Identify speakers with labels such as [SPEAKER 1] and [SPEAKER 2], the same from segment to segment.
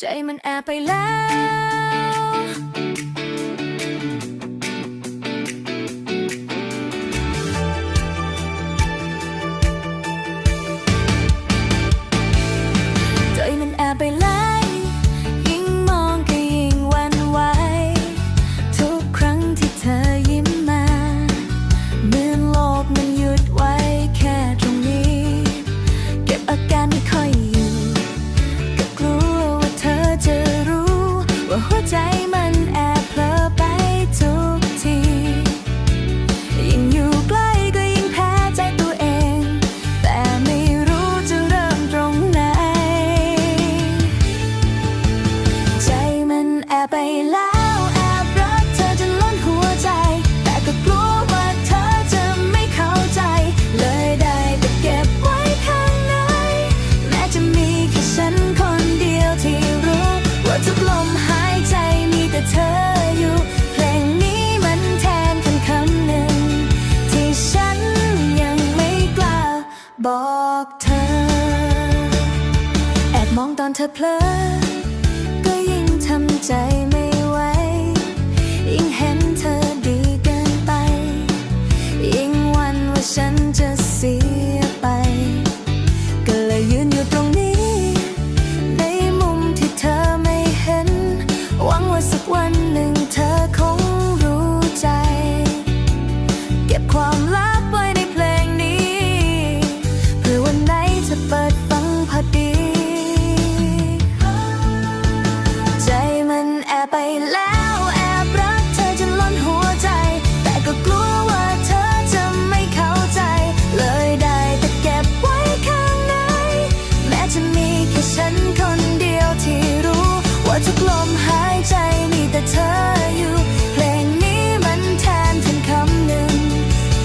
[SPEAKER 1] ใจมันแอบไปแล้ว ตอนเธอเผลอ ก็ยิ่งทำใจไม่ไหว ยิ่งเห็นเธอดีเกินไป ยิ่งวันว่าฉันจะเสียไป ฉันคนเดียวที่รู้ ว่าทุกลมหายใจมีแต่เธออยู่ เพลงนี้มันแทนถึงคำหนึ่ง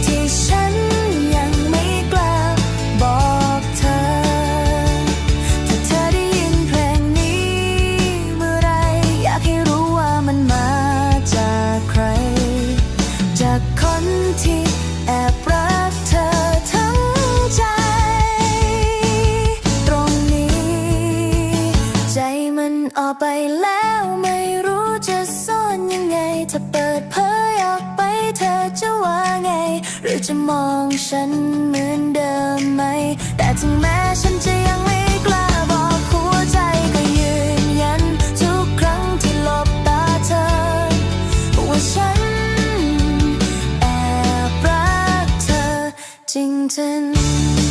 [SPEAKER 1] ที่ฉันยังไม่กล้าบอกเธอ ถ้าเธอได้ยินเพลงนี้เมื่อไร อยากให้รู้ว่ามันมาจากใคร จากคนที่ จะมองฉันเหมือนเดิมไหม แต่ถึงแม้ฉันจะยังไม่กล้าบอกหัวใจก็ยืนยัน ทุกครั้งที่หลบตาเธอ ว่าฉันแอบรักเธอจริงๆ